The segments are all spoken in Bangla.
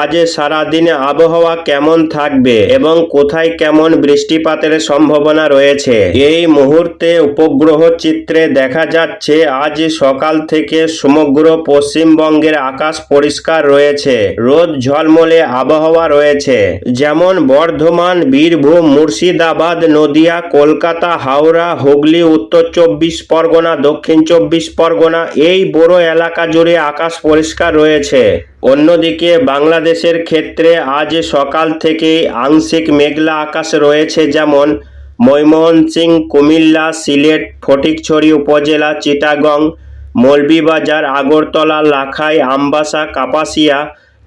আজ সারাদিন আবহাওয়া কেমন থাকবে এবং কোথায় কেমন বৃষ্টিপাতের সম্ভাবনা রয়েছে। এই মুহূর্তে উপগ্রহ চিত্রে দেখা যাচ্ছে আজ সকাল থেকে সমগ্র পশ্চিমবঙ্গের আকাশ পরিষ্কার রয়েছে, রোদ ঝলমলে আবহাওয়া রয়েছে। যেমন বর্ধমান, বীরভূম, মুর্শিদাবাদ, নদিয়া, কলকাতা, হাওড়া, হুগলি, উত্তর চব্বিশ পরগনা, দক্ষিণ চব্বিশ পরগনা এই বড় এলাকা জুড়ে আকাশ পরিষ্কার রয়েছে। অন্যদিকে বাংলাদেশের ক্ষেত্রে আজ সকাল থেকেই আংশিক মেঘলা আকাশ রয়েছে, যেমন ময়মনসিংহ কুমিল্লা, সিলেট, ফটিকছড়ি উপজেলা, চিটাগং, মৌলভীবাজার, আগরতলা, লাখাই, আমবাসা, কাপাসিয়া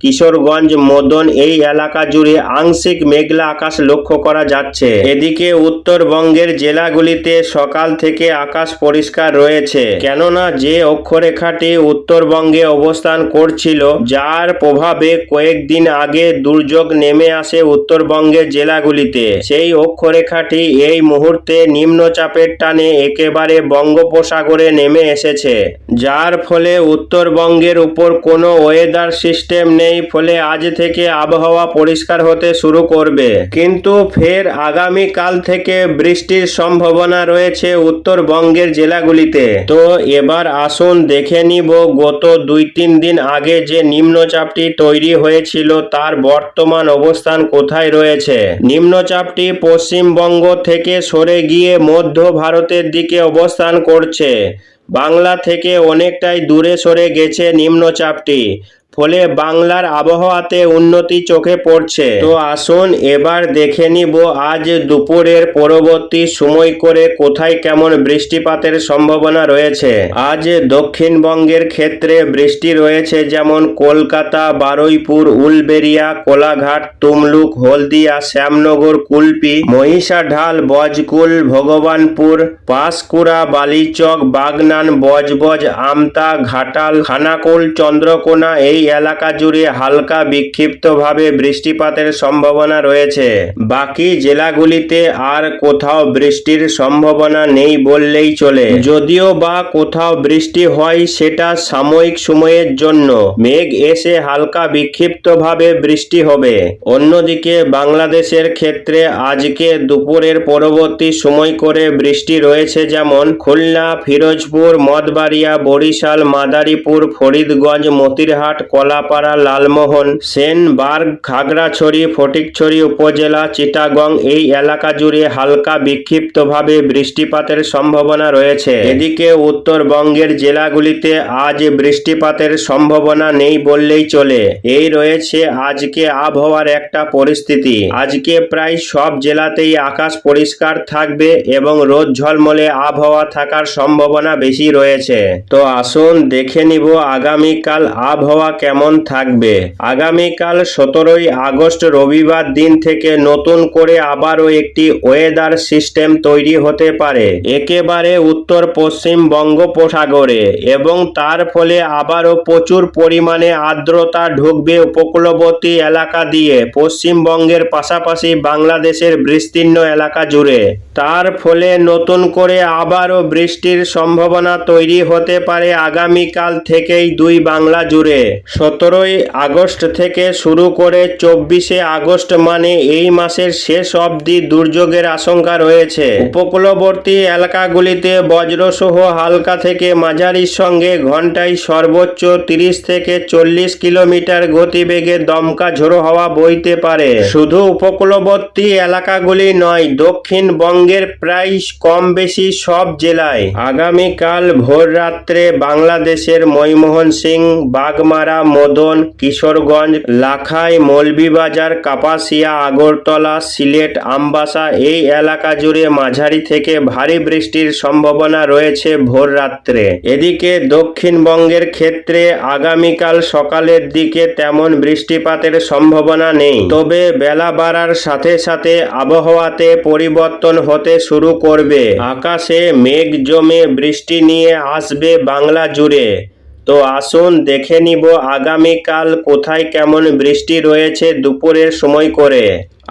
কিশোরগঞ্জ, মদন, এই এলাকা জুড়ে আংশিক মেঘলা আকাশ লক্ষ্য করা যাচ্ছে। এদিকে উত্তরবঙ্গের জেলাগুলিতে সকাল থেকে আকাশ পরিষ্কার রয়েছে। কেননা যে অক্ষরেখাটি উত্তরবঙ্গে অবস্থান করছিল, যার প্রভাবে কয়েকদিন আগে দুর্যোগ নেমে আসে উত্তরবঙ্গের জেলাগুলিতে। সেই অক্ষরেখাটি এই মুহূর্তে নিম্নচাপের টানে একেবারে বঙ্গোপসাগরে নেমে এসেছে। যার ফলে উত্তরবঙ্গের উপর কোনো ওয়েদার সিস্টেম নেই। ফলে আজ থেকে আবহাওয়া পরিষ্কার হতে শুরু করবে। কিন্তু ফের আগামী কাল থেকে বৃষ্টির সম্ভাবনা রয়েছে উত্তরবঙ্গের জেলাগুলিতে। তো এবার আসুন দেখে নিব গত দুই তিন দিন আগে যে নিম্নচাপটি তৈরি হয়েছিল, তার বর্তমান অবস্থান কোথায় রয়েছে? নিম্নচাপটি পশ্চিমবঙ্গ থেকে সরে গিয়ে মধ্য ভারতের দিকে অবস্থান করছে। বাংলা থেকে অনেকটাই দূরে সরে গেছে নিম্নচাপটি। ফলে বাংলার আবহাওয়াতে উন্নতি চোখে পড়ছে। তো আসুন এবার দেখে নিব আজ দুপুরের পরবর্তী সময় করে কোথায় কেমন বৃষ্টিপাতের সম্ভাবনা রয়েছে। আজ দক্ষিণবঙ্গের ক্ষেত্রে বৃষ্টি রয়েছে যেমন কলকাতা, বারুইপুর, উলবেরিয়া, কোলাঘাট, তুমলুক, হলদিয়া, শ্যামনগর, কুলপি, মহিষাঢাল বজকুল ভগবানপুর, পাঁশকুড়া, বালিচক, বাগনান, বজবজ, আমতা, ঘাটাল, খানাকুল, চন্দ্রকোনা এই এলাকা জুড়ে হালকা বিক্ষিপ্তভাবে বৃষ্টিপাতের সম্ভাবনা রয়েছে। বাকি জেলাগুলিতে আর কোথাও বৃষ্টির সম্ভাবনা নেই বললেই চলে। যদিও বা কোথাও বৃষ্টি হয়, সেটা সাময়িক সময়ের জন্য। মেঘ এসে হালকা বিক্ষিপ্তভাবে বৃষ্টি হবে। অন্যদিকে বাংলাদেশের ক্ষেত্রে আজকে দুপুরের পরবর্তী সময় করে বৃষ্টি রয়েছে যেমন খুলনা, ফিরোজপুর মদবাড়িয়া বরিশাল, মাদারীপুর, ফরিদগঞ্জ, মতিরহাট কলাপাড়া, লালমোহন সেনবার্গ খাগড়াছড়ি ফটিকছড়ি উপজেলা, চিটাগং এই এলাকা জুড়ে হালকা বিক্ষিপ্তভাবে বৃষ্টিপাতের সম্ভাবনা রয়েছে। এদিকে উত্তরবঙ্গের জেলাগুলিতে আজ বৃষ্টিপাতের সম্ভাবনা নেই বললেই চলে। এই রয়েছে আজকে আবহাওয়ার একটা পরিস্থিতি। আজকে প্রায় সব জেলাতেই আকাশ পরিষ্কার থাকবে এবং রোদ ঝলমলে আবহাওয়া থাকার সম্ভাবনা বেশি রয়েছে। তো আসুন দেখে নিব আগামীকাল আবহাওয়া কেমন থাকবে? আগামীকাল সতেরোই আগস্ট রবিবার দিন থেকে নতুন করে আবারও একটি ওয়েদার সিস্টেম তৈরি হতে পারে। একেবারে উত্তর পশ্চিম বঙ্গোপসাগরে এবং তার ফলে আবারও প্রচুর পরিমাণে আর্দ্রতা ঢুকবে উপকূলবর্তী এলাকা দিয়ে। পশ্চিমবঙ্গের পাশাপাশি বাংলাদেশের বিস্তীর্ণ এলাকা জুড়ে। তার ফলে নতুন করে আবারও বৃষ্টির সম্ভাবনা তৈরি হতে পারে আগামীকাল থেকেই দুই বাংলা জুড়ে। সতেরোই আগস্ট থেকে শুরু করে চব্বিশে আগস্ট মানে এই মাসের শেষ অবধি দুর্যোগের আশঙ্কা রয়েছে। উপকূলবর্তী এলাকাগুলিতে বজ্রসহ হালকা থেকে মাঝারির সঙ্গে ঘন্টায় সর্বোচ্চ তিরিশ থেকে চল্লিশ কিলোমিটার গতিবেগে দমকা ঝোড়ো হওয়া বইতে পারে। শুধু উপকূলবর্তী এলাকাগুলি নয় দক্ষিণবঙ্গের প্রায় কম বেশি সব জেলায়। আগামীকাল ভোর রাত্রে বাংলাদেশের ময়মোহন সিং বাগমারা মদন, কিশোরগঞ্জ, লাখাই, মৌলভীবাজার, কাপাসিয়া, আগরতলা, সিলেট, আমবাসা এই এলাকা জুড়ে মাঝারি থেকে ভারী বৃষ্টির সম্ভাবনা রয়েছে ভোর রাত্রে এদিকে দক্ষিণবঙ্গের ক্ষেত্রে আগামীকাল সকালের দিকে তেমন বৃষ্টিপাতের সম্ভাবনা নেই। তবে বেলা বাড়ার সাথে সাথে আবহাওয়াতে পরিবর্তন হতে শুরু করবে। আকাশে মেঘ জমে বৃষ্টি নিয়ে আসবে বাংলা জুড়ে। তো আসুন দেখে নিব আগামীকাল কোথায় কেমন বৃষ্টি রয়েছে দুপুরের সময় করে।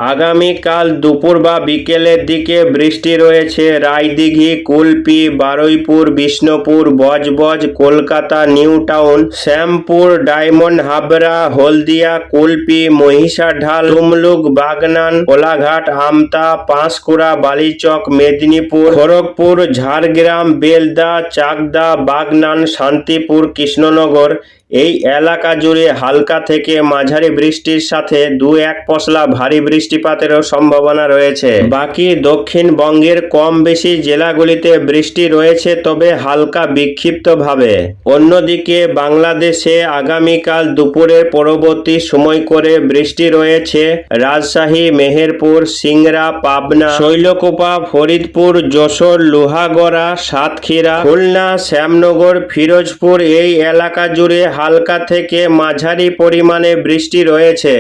আগামীকাল দুপুর বা বিকেলের দিকে বৃষ্টি রয়েছে। Raidighi, Kulpi, Baruipur, Bishnupur, Budge Budge, Kolkata, New Town, Shyampur, Diamond Habra, Haldia, Kulpi, Mahishadal, Tamluk, Bagnan, Kolaghat, Amta, Panskura, Balichak, Medinipur, Kharagpur, Jhargram, Belda, Chakdah, Bagnan, Shantipur, Krishnanagar এই এলাকা জুড়ে হালকা থেকে মাঝারি বৃষ্টির সাথে দু এক পশলা ভারী বৃষ্টিপাতেরও সম্ভাবনা রয়েছে। বাকি দক্ষিণবঙ্গের কম বেশি জেলাগুলিতে বৃষ্টি রয়েছে, তবে হালকা বিক্ষিপ্তভাবে। অন্যদিকে বাংলাদেশে আগামীকাল দুপুরের পরবর্তী সময় করে বৃষ্টি রয়েছে। রাজশাহী, মেহেরপুর, সিংড়া, পাবনা, শৈলকোপা, ফরিদপুর, যশোর, লোহাগড়া, সাতক্ষীরা, খুলনা, শ্যামনগর, ফিরোজপুর এই এলাকা জুড়ে হালকা থেকে মাঝারি পরিমাণে বৃষ্টি রয়েছে।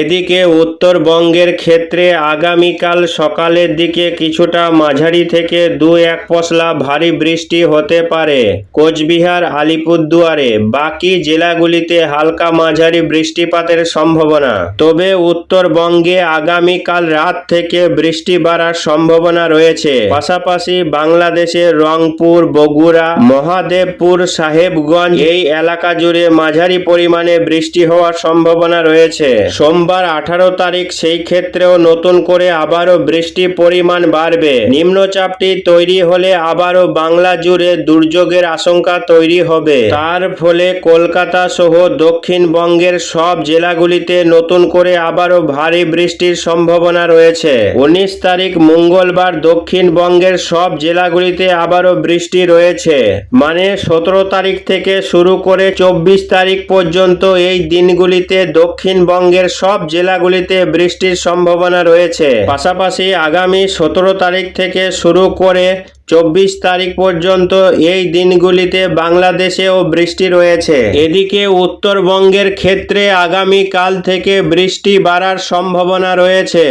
এদিকে উত্তরবঙ্গের ক্ষেত্রে আগামীকাল সকালের দিকে কিছুটা মাঝারি থেকে দু এক পশলা ভারী বৃষ্টি হতে পারে। কোচবিহার, আলিপুরদুয়ারে বাকি জেলাগুলিতে হালকা মাঝারি বৃষ্টিপাতের সম্ভাবনা। তবে উত্তরবঙ্গে আগামীকাল রাত থেকে বৃষ্টি বাড়ার সম্ভাবনা রয়েছে। পাশাপাশি বাংলাদেশের রংপুর, বগুড়া, মহাদেবপুর, সাহেবগঞ্জ এই এলাকা জুড়ে মাঝারি পরিমাণে বৃষ্টি হওয়ার সম্ভাবনা রয়েছে। সোমবার আঠারো তারিখ সেই ক্ষেত্রেও নতুন করে আবারও বৃষ্টি পরিমাণ বাড়বে। নিম্নচাপটি তৈরি হলে আবারও বাংলা জুড়ে দুর্যোগের আশঙ্কা তৈরি হবে। তার ফলে কলকাতা সহ দক্ষিণবঙ্গের সব জেলাগুলিতে নতুন করে আবারও ভারী বৃষ্টির সম্ভাবনা রয়েছে। উনিশ তারিখ মঙ্গলবার দক্ষিণবঙ্গের সব জেলাগুলিতে আবারও বৃষ্টি রয়েছে। মানে সতেরো তারিখ থেকে শুরু করে চব্বিশ তারিখ পর্যন্ত এই দিনগুলিতে দক্ষিণবঙ্গের সব জেলাগুলিতে বৃষ্টির সম্ভাবনা রয়েছে। পাশাপাশি আগামী সতেরো তারিখ থেকে শুরু করে চব্বিশ তারিখ পর্যন্ত এই দিনগুলিতে বাংলাদেশেও বৃষ্টি রয়েছে। এদিকে উত্তরবঙ্গের ক্ষেত্রে আগামী কাল থেকে বৃষ্টি বাড়ার সম্ভাবনা রয়েছে।